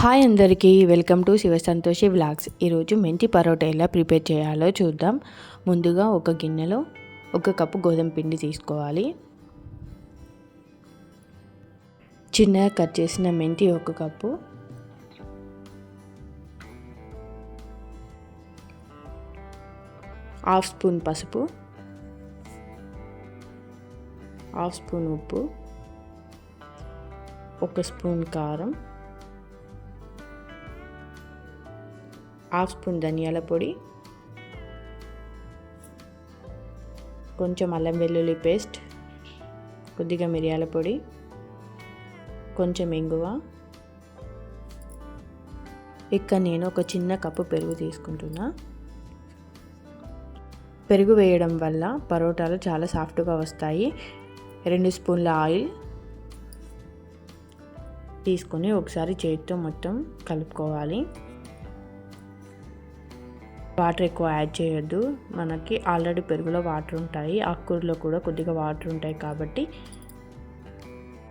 Hi అందరికీ welcome to Shiva Santoshi vlogs ఈరోజు మెంతి పరోటా ఎలా ప్రిపేర్ చేయాలో చూద్దాం. ముందుగా ఒక గిన్నెలో ఒక కప్పు గోధుమ పిండి తీసుకోవాలి. చిన్నగా కట్ చేసిన మెంతి ఒక కప్పు. హాఫ్ స్పూన్ పసుపు. హాఫ్ స్పూన్ ఉప్పు. ఒక స్పూన్ కారం. హాఫ్ స్పూన్ ధనియాల పొడి కొంచెం అల్లం వెల్లుల్లి పేస్ట్ కొద్దిగా మిరియాల పొడి కొంచెం ఇంగువ. ఇక్కడ నేను ఒక చిన్న కప్పు పెరుగు తీసుకుంటున్నా. పెరుగు వేయడం వల్ల పరోటాలు చాలా సాఫ్ట్గా వస్తాయి. రెండు స్పూన్ల ఆయిల్ తీసుకొని ఒకసారి చేతితో మొత్తం కలుపుకోవాలి. వాటర్ ఎక్కువ యాడ్ చేయొద్దు. మనకి ఆల్రెడీ పెరుగులో వాటర్ ఉంటాయి. ఆకుకూరలో కూడా కొద్దిగా వాటర్ ఉంటాయి కాబట్టి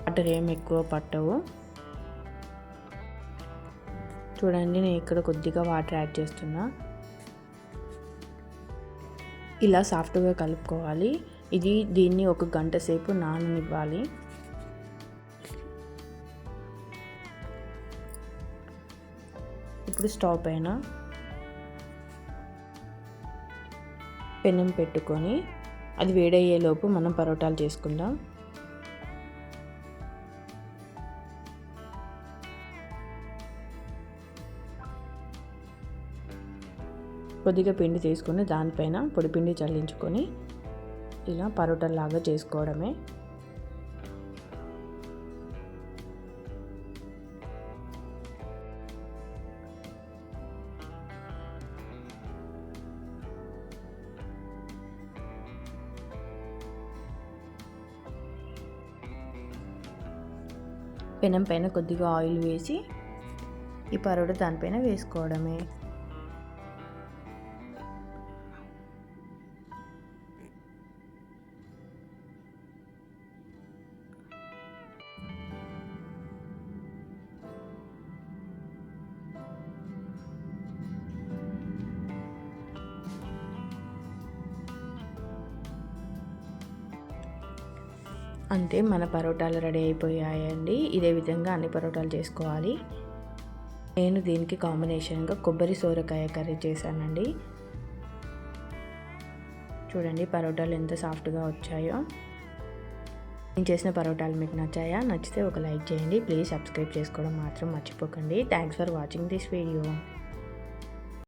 వాటర్ ఏం ఎక్కువ పట్టవు. చూడండి నేను ఇక్కడ కొద్దిగా వాటర్ యాడ్ చేస్తున్నా. ఇలా సాఫ్ట్గా కలుపుకోవాలి. ఇది దీన్ని ఒక గంట సేపు నాననివ్వాలి. ఇప్పుడు స్టవ్ పైన పెనం పెట్టుకొని అది వేడయ్యేలోపు మనం పరోటాలు చేసుకుందాం. కొద్దిగా పిండి తీసుకొని దానిపైన పొడి పిండి చల్లించుకొని ఇలా పరోటాలాగా చేసుకోవడమే. పెనం పైన కొద్దిగా ఆయిల్ వేసి ఈ పరోటా దానిపైన వేసుకోవడమే. అంతే మన పరోటాలు రెడీ అయిపోయాయండి. ఇదే విధంగా అన్ని పరోటాలు చేసుకోవాలి. నేను దీనికి కాంబినేషన్గా కొబ్బరి సోరకాయ కర్రీ చేశానండి. చూడండి పరోటాలు ఎంత సాఫ్ట్గా వచ్చాయో. నేను చేసిన పరోటాలు మీకు నచ్చాయా? నచ్చితే ఒక లైక్ చేయండి. ప్లీజ్ సబ్స్క్రైబ్ చేసుకోవడం మాత్రం మర్చిపోకండి. Thanks for watching this video.